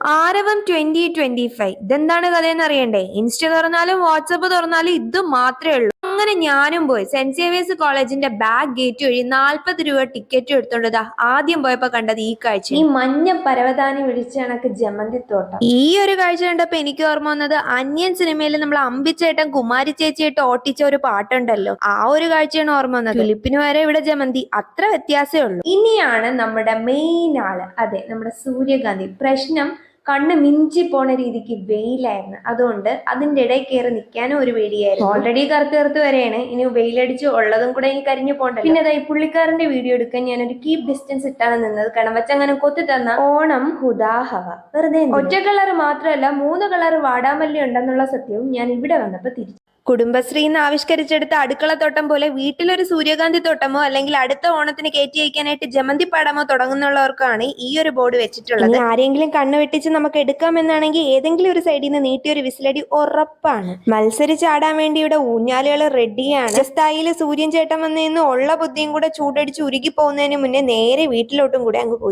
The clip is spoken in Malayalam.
ആരവം ട്വന്റി ട്വന്റി ഫൈവ് ഇതെന്താണ് കഥയെന്ന് അറിയണ്ടേ? ഇൻസ്റ്റ തുറന്നാലും വാട്സപ്പ് തുറന്നാലും ഇത് മാത്രമേ ഉള്ളൂ. അങ്ങനെ ഞാനും പോയി. സെന്റ് സേവിയേഴ്സ് കോളേജിന്റെ ബാക്ക് ഗേറ്റ് വഴി നാല്പത് രൂപ ടിക്കറ്റ് എടുത്തോണ്ട് ആദ്യം പോയപ്പോ കണ്ടത് ഈ കാഴ്ച. ഈ മഞ്ഞ പരവതാനി വിളിച്ച കണക്ക് ജമന്തി തോട്ടം. ഈ ഒരു കാഴ്ച കണ്ടപ്പോ എനിക്ക് ഓർമ്മ വന്നത് അന്യൻ സിനിമയിൽ നമ്മൾ അമ്പിച്ചേട്ടൻ കുമാരി ചേച്ചിയായിട്ട് ഓട്ടിച്ച ഒരു പാട്ടുണ്ടല്ലോ. ആ ഒരു കാഴ്ചയാണ് ഓർമ്മ വന്നത്. ഫിലിപ്പിന് വരെ ഇവിടെ ജമന്തി. അത്ര വ്യത്യാസമേ ഉള്ളൂ. ഇനിയാണ് നമ്മുടെ മെയിൻ ആൾ. അതെ നമ്മുടെ സൂര്യകാന്തി. പ്രശ്നം കണ്ണ് മിഞ്ചി പോണ രീതിക്ക് വെയിലായിരുന്നു. അതുകൊണ്ട് അതിന്റെ ഇടയിൽ കയറി നിൽക്കാനും ഒരു പേടിയായിരുന്നു. ഓൾറെഡി കറുത്ത് കറുത്ത് വരെയാണ്. ഇനി വെയിലടിച്ച് ഉള്ളതും കൂടെ ഇനി കരിഞ്ഞു പോകണ്ട പിന്നെ അതായി പുള്ളിക്കാരന്റെ വീഡിയോ എടുക്കാൻ ഞാൻ ഒരു കീപ് ഡിസ്റ്റൻസ് ഇട്ടാണ് നിന്നത്. കാരണം വെച്ചങ്ങനെ കൊത്തി തന്ന ഓണം ഹുദാഹവ. വെറുതെ ഒറ്റ കളർ മാത്രമല്ല മൂന്ന് കളർ വാടാമല്ലി ഉണ്ടെന്നുള്ള സത്യവും ഞാൻ ഇവിടെ വന്നപ്പോൾ തിരിച്ചു കുടുംബശ്രീ എന്ന് ആവിഷ്കരിച്ചെടുത്ത അടുക്കള തോട്ടം പോലെ വീട്ടിലൊരു സൂര്യകാന്തി തോട്ടമോ അല്ലെങ്കിൽ അടുത്ത ഓണത്തിന് കയറ്റി അയക്കാനായിട്ട് ജമന്തി പാടമോ തുടങ്ങുന്നുള്ളവർക്കാണ് ഈ ഒരു ബോർഡ് വെച്ചിട്ടുള്ളത്. ആരെങ്കിലും കണ്ണു വെട്ടിച്ച് നമുക്ക് എടുക്കാമെന്നാണെങ്കിൽ ഏതെങ്കിലും ഒരു സൈഡിൽ നിന്ന് നീട്ടിയ ഒരു വിസിലടി ഉറപ്പാണ്. മത്സരിച്ചാടാൻ വേണ്ടി ഇവിടെ ഊഞ്ഞാലുകൾ റെഡിയാണ്. സ്ഥായിൽ സൂര്യൻ ചേട്ടൻ വന്നു ഉള്ള ബുദ്ധിയും കൂടെ ചൂടടിച്ച് ഉരുകി പോകുന്നതിന് മുന്നേ നേരെ വീട്ടിലോട്ടും കൂടെ അങ്ങ് പോയി.